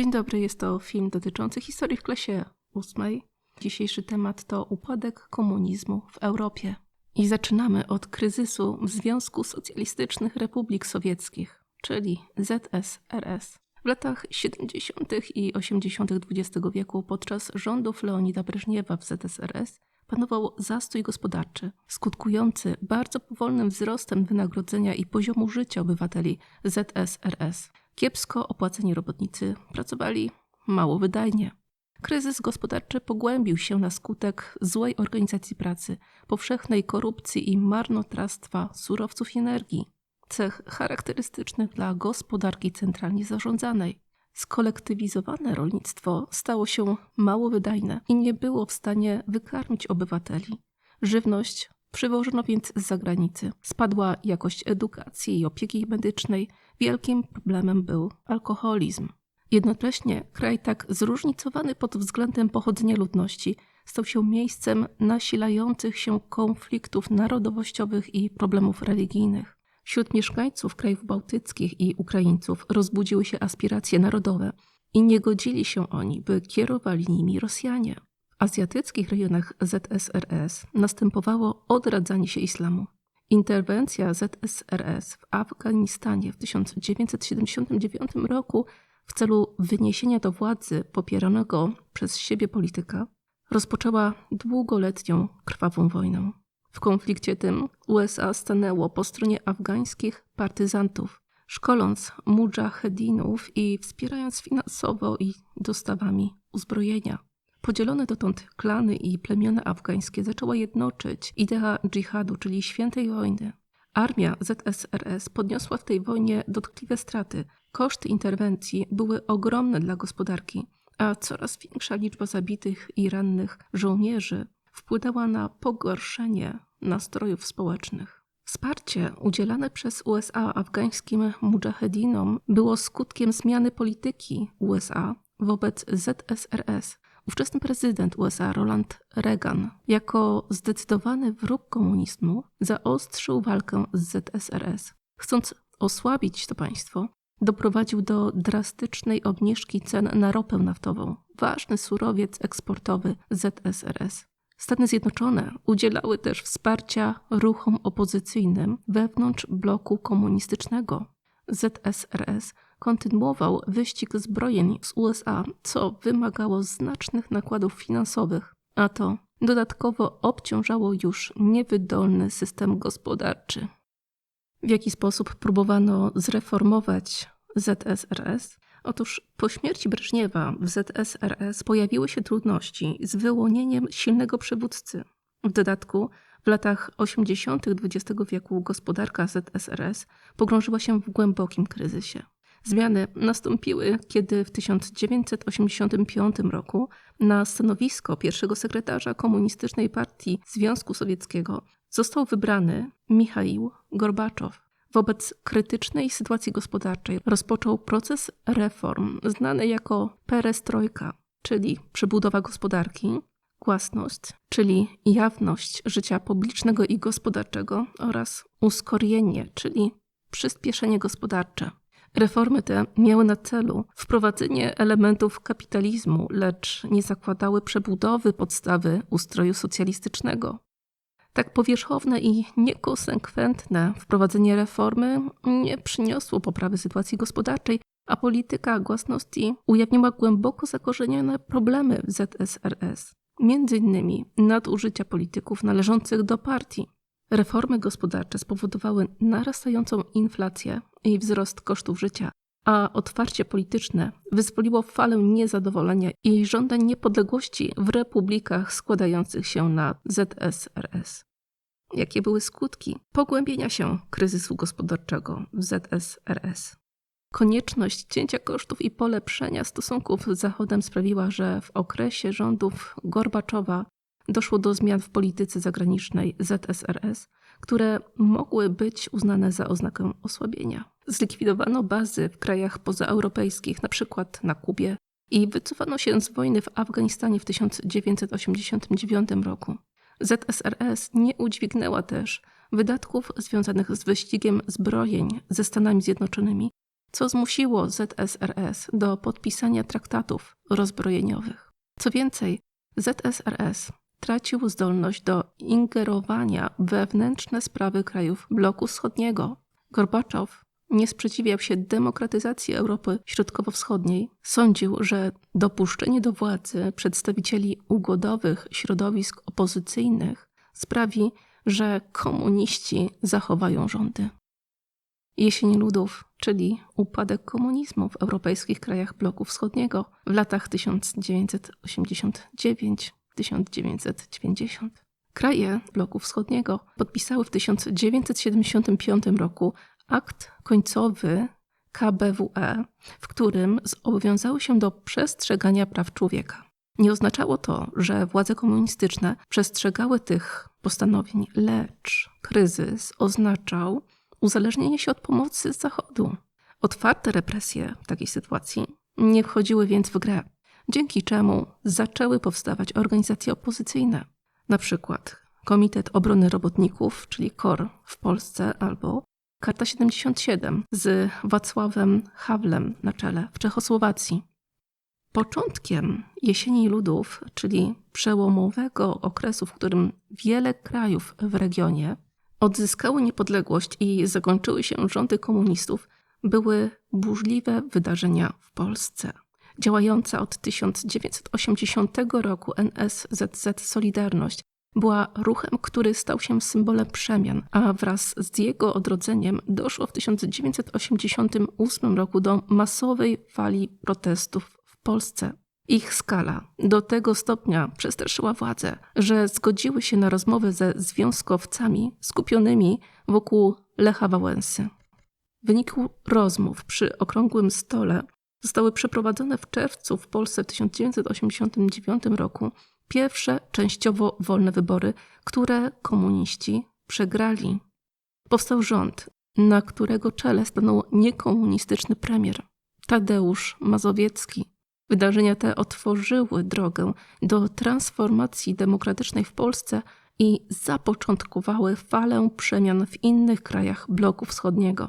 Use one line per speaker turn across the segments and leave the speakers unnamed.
Dzień dobry, jest to film dotyczący historii w klasie ósmej. Dzisiejszy temat to upadek komunizmu w Europie. I zaczynamy od kryzysu w Związku Socjalistycznych Republik Sowieckich, czyli ZSRS. W latach 70. i 80. XX wieku podczas rządów Leonida Breżniewa w ZSRS panował zastój gospodarczy, skutkujący bardzo powolnym wzrostem wynagrodzenia i poziomu życia obywateli ZSRS. Kiepsko opłaceni robotnicy pracowali mało wydajnie. Kryzys gospodarczy pogłębił się na skutek złej organizacji pracy, powszechnej korupcji i marnotrawstwa surowców i energii, cech charakterystycznych dla gospodarki centralnie zarządzanej. Skolektywizowane rolnictwo stało się mało wydajne i nie było w stanie wykarmić obywateli. Żywność przywożono więc z zagranicy. Spadła jakość edukacji i opieki medycznej. Wielkim problemem był alkoholizm. Jednocześnie kraj tak zróżnicowany pod względem pochodzenia ludności stał się miejscem nasilających się konfliktów narodowościowych i problemów religijnych. Wśród mieszkańców krajów bałtyckich i Ukraińców rozbudziły się aspiracje narodowe i nie godzili się oni, by kierowali nimi Rosjanie. W azjatyckich rejonach ZSRS następowało odradzanie się islamu. Interwencja ZSRS w Afganistanie w 1979 roku w celu wyniesienia do władzy popieranego przez siebie polityka rozpoczęła długoletnią krwawą wojnę. W konflikcie tym USA stanęło po stronie afgańskich partyzantów, szkoląc mujahedinów i wspierając finansowo i dostawami uzbrojenia. Podzielone dotąd klany i plemiona afgańskie zaczęła jednoczyć idea dżihadu, czyli świętej wojny. Armia ZSRS podniosła w tej wojnie dotkliwe straty. Koszty interwencji były ogromne dla gospodarki, a coraz większa liczba zabitych i rannych żołnierzy wpłynęła na pogorszenie nastrojów społecznych. Wsparcie udzielane przez USA afgańskim mujahedinom było skutkiem zmiany polityki USA wobec ZSRS. Ówczesny prezydent USA Ronald Reagan, jako zdecydowany wróg komunizmu, zaostrzył walkę z ZSRS. Chcąc osłabić to państwo, doprowadził do drastycznej obniżki cen na ropę naftową, ważny surowiec eksportowy ZSRS. Stany Zjednoczone udzielały też wsparcia ruchom opozycyjnym wewnątrz bloku komunistycznego. ZSRS kontynuował wyścig zbrojeń z USA, co wymagało znacznych nakładów finansowych, a to dodatkowo obciążało już niewydolny system gospodarczy. W jaki sposób próbowano zreformować ZSRS? Otóż po śmierci Breżniewa w ZSRS pojawiły się trudności z wyłonieniem silnego przywódcy. W dodatku w latach 80. XX wieku gospodarka ZSRS pogrążyła się w głębokim kryzysie. Zmiany nastąpiły, kiedy w 1985 roku na stanowisko pierwszego sekretarza Komunistycznej Partii Związku Sowieckiego został wybrany Michaił Gorbaczow. Wobec krytycznej sytuacji gospodarczej rozpoczął proces reform znany jako perestrojka, czyli przebudowa gospodarki, głasność, czyli jawność życia publicznego i gospodarczego oraz uskorienie, czyli przyspieszenie gospodarcze. Reformy te miały na celu wprowadzenie elementów kapitalizmu, lecz nie zakładały przebudowy podstawy ustroju socjalistycznego. Tak powierzchowne i niekonsekwentne wprowadzenie reformy nie przyniosło poprawy sytuacji gospodarczej, a polityka głasności ujawniła głęboko zakorzenione problemy w ZSRS, innymi nadużycia polityków należących do partii. Reformy gospodarcze spowodowały narastającą inflację i wzrost kosztów życia, a otwarcie polityczne wyzwoliło falę niezadowolenia i żądań niepodległości w republikach składających się na ZSRS. Jakie były skutki pogłębienia się kryzysu gospodarczego w ZSRS? Konieczność cięcia kosztów i polepszenia stosunków z Zachodem sprawiła, że w okresie rządów Gorbaczowa doszło do zmian w polityce zagranicznej ZSRS, które mogły być uznane za oznakę osłabienia. Zlikwidowano bazy w krajach pozaeuropejskich, np. na Kubie, i wycofano się z wojny w Afganistanie w 1989 roku. ZSRS nie udźwignęła też wydatków związanych z wyścigiem zbrojeń ze Stanami Zjednoczonymi, co zmusiło ZSRS do podpisania traktatów rozbrojeniowych. Co więcej, ZSRS tracił zdolność do ingerowania wewnętrzne sprawy krajów bloku wschodniego. Gorbaczow nie sprzeciwiał się demokratyzacji Europy Środkowo-Wschodniej. Sądził, że dopuszczenie do władzy przedstawicieli ugodowych środowisk opozycyjnych sprawi, że komuniści zachowają rządy. Jesień ludów, czyli upadek komunizmu w europejskich krajach bloku wschodniego w latach 1989-1990. Kraje bloku wschodniego podpisały w 1975 roku akt końcowy KBWE, w którym zobowiązały się do przestrzegania praw człowieka. Nie oznaczało to, że władze komunistyczne przestrzegały tych postanowień, lecz kryzys oznaczał uzależnienie się od pomocy z Zachodu. Otwarte represje w takiej sytuacji nie wchodziły więc w grę, dzięki czemu zaczęły powstawać organizacje opozycyjne, na przykład Komitet Obrony Robotników, czyli KOR w Polsce, albo Karta 77 z Wacławem Hawlem na czele w Czechosłowacji. Początkiem jesieni ludów, czyli przełomowego okresu, w którym wiele krajów w regionie odzyskały niepodległość i zakończyły się rządy komunistów, były burzliwe wydarzenia w Polsce. Działająca od 1980 roku NSZZ Solidarność była ruchem, który stał się symbolem przemian, a wraz z jego odrodzeniem doszło w 1988 roku do masowej fali protestów w Polsce. Ich skala do tego stopnia przestraszyła władze, że zgodziły się na rozmowę ze związkowcami skupionymi wokół Lecha Wałęsy. W wyniku rozmów przy okrągłym stole zostały przeprowadzone w czerwcu w Polsce w 1989 roku pierwsze częściowo wolne wybory, które komuniści przegrali. Powstał rząd, na którego czele stanął niekomunistyczny premier Tadeusz Mazowiecki. Wydarzenia te otworzyły drogę do transformacji demokratycznej w Polsce i zapoczątkowały falę przemian w innych krajach bloku wschodniego.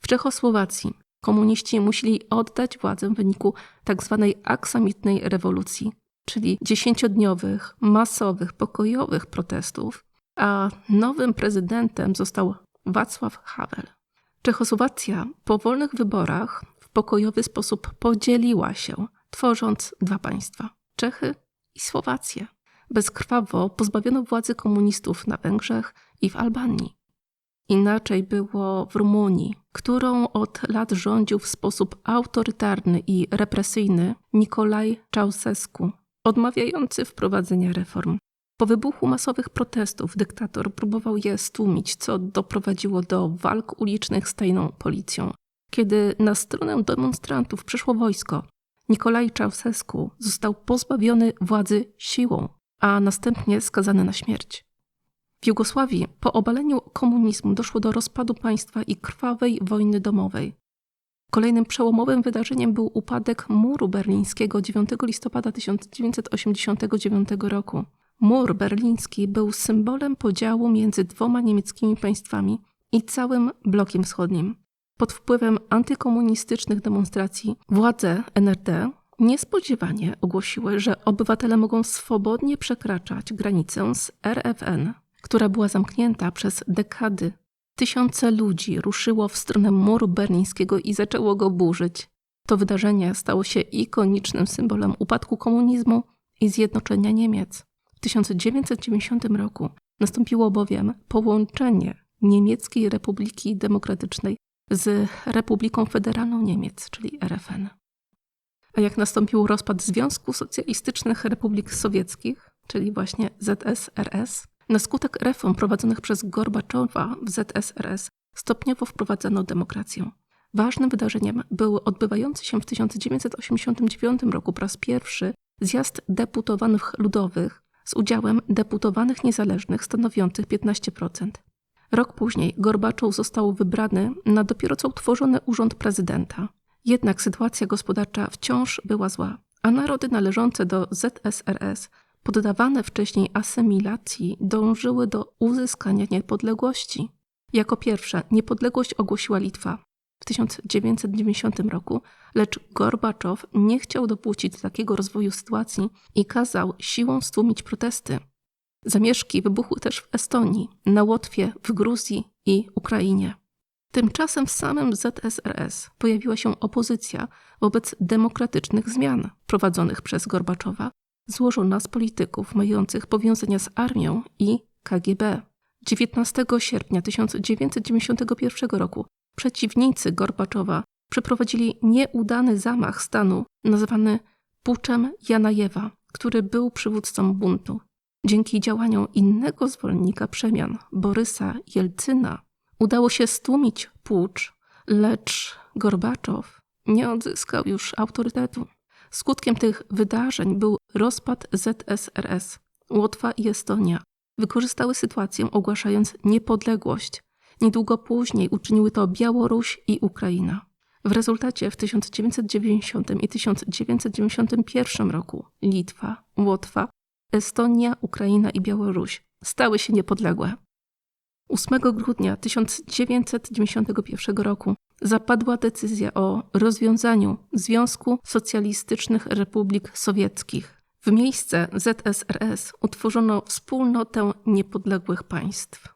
W Czechosłowacji komuniści musieli oddać władzę w wyniku tzw. Tak aksamitnej rewolucji, czyli dziesięciodniowych, masowych, pokojowych protestów, a nowym prezydentem został Wacław Havel. Czechosłowacja po wolnych wyborach w pokojowy sposób podzieliła się tworząc dwa państwa Czechy i Słowację. Bezkrwawo pozbawiono władzy komunistów na Węgrzech i w Albanii. Inaczej było w Rumunii, którą od lat rządził w sposób autorytarny i represyjny Nikolaj Czałsesku, odmawiający wprowadzenia reform. Po wybuchu masowych protestów dyktator próbował je stłumić, co doprowadziło do walk ulicznych z tajną policją. Kiedy na stronę demonstrantów przyszło wojsko, Nikolaj Czałsesku został pozbawiony władzy siłą, a następnie skazany na śmierć. W Jugosławii po obaleniu komunizmu doszło do rozpadu państwa i krwawej wojny domowej. Kolejnym przełomowym wydarzeniem był upadek muru berlińskiego 9 listopada 1989 roku. Mur berliński był symbolem podziału między dwoma niemieckimi państwami i całym blokiem wschodnim. Pod wpływem antykomunistycznych demonstracji władze NRD niespodziewanie ogłosiły, że obywatele mogą swobodnie przekraczać granicę z RFN, która była zamknięta przez dekady. Tysiące ludzi ruszyło w stronę muru berlińskiego i zaczęło go burzyć. To wydarzenie stało się ikonicznym symbolem upadku komunizmu i zjednoczenia Niemiec. W 1990 roku nastąpiło bowiem połączenie Niemieckiej Republiki Demokratycznej z Republiką Federalną Niemiec, czyli RFN. A jak nastąpił rozpad Związku Socjalistycznych Republik Sowieckich, czyli właśnie ZSRS, na skutek reform prowadzonych przez Gorbaczowa w ZSRS stopniowo wprowadzano demokrację. Ważnym wydarzeniem był odbywający się w 1989 roku po raz pierwszy zjazd deputowanych ludowych z udziałem deputowanych niezależnych stanowiących 15%. Rok później Gorbaczow został wybrany na dopiero co utworzony urząd prezydenta. Jednak sytuacja gospodarcza wciąż była zła, a narody należące do ZSRS, poddawane wcześniej asymilacji, dążyły do uzyskania niepodległości. Jako pierwsza niepodległość ogłosiła Litwa. w 1990 roku, lecz Gorbaczow nie chciał dopuścić do takiego rozwoju sytuacji i kazał siłą stłumić protesty. Zamieszki wybuchły też w Estonii, na Łotwie, w Gruzji i Ukrainie. Tymczasem w samym ZSRS pojawiła się opozycja wobec demokratycznych zmian prowadzonych przez Gorbaczowa, złożona z polityków mających powiązania z armią i KGB. 19 sierpnia 1991 roku przeciwnicy Gorbaczowa przeprowadzili nieudany zamach stanu nazwany Puczem Janajewa, który był przywódcą buntu. Dzięki działaniom innego zwolennika przemian, Borysa Jelcyna, udało się stłumić pucz, lecz Gorbaczow nie odzyskał już autorytetu. Skutkiem tych wydarzeń był rozpad ZSRS. Łotwa i Estonia wykorzystały sytuację, ogłaszając niepodległość. Niedługo później uczyniły to Białoruś i Ukraina. W rezultacie w 1990 i 1991 roku Litwa, Łotwa, Estonia, Ukraina i Białoruś stały się niepodległe. 8 grudnia 1991 roku zapadła decyzja o rozwiązaniu Związku Socjalistycznych Republik Sowieckich. W miejsce ZSRS utworzono wspólnotę niepodległych państw.